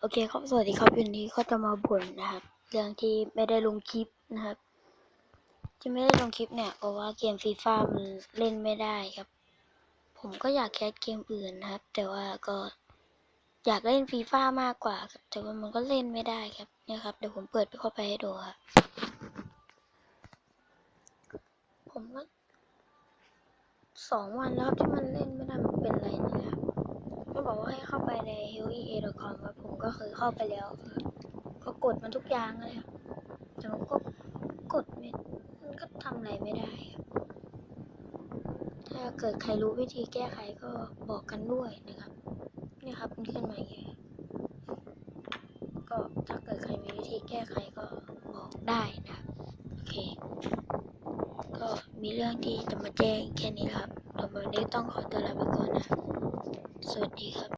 โอเคครับ สวัสดีครับวันนี้ก็จะมาบ่นนะครับ เรื่องที่ไม่ได้ลงคลิปนะครับ ที่ไม่ได้ลงคลิปเนี่ยเพราะว่าเกมฟีฟ่ามันเล่นไม่ได้ครับ ผมก็อยากแคสเกมอื่นนะครับ แต่ว่าก็อยากเล่นฟีฟ่ามากกว่าครับ แต่ว่ามันก็เล่นไม่ได้ครับเนี่ยครับ เดี๋ยวผมเปิดไปเข้าไปให้ดูครับ ผมก็สองวันแล้วที่มันเล่นไม่ได้มันเป็นอะไรเนะครับก็บอกว่าให้เข้าไปใน healthea.com ครับผม ก็เคยเข้าไปแล้วครับก็กดมันทุกอย่างเลยครับแต่มันก็กดไม่มันก็ทำอะไรไม่ได้ครับถ้าเกิดใครรู้วิธีแก้ไขก็บอกกันด้วยนะครับนี่ครับมันขึ้นมาอย่างเงี้ก็ถ้าเกิดใครมีวิธีแก้ไขก็บอกได้นะครับโอเค ก็มีเรื่องที่จะมาแจ้งแค่นี้ครับเดี๋ยววันนี้ต้องขอตัวลาไปก่อนนะสวัสดีครับ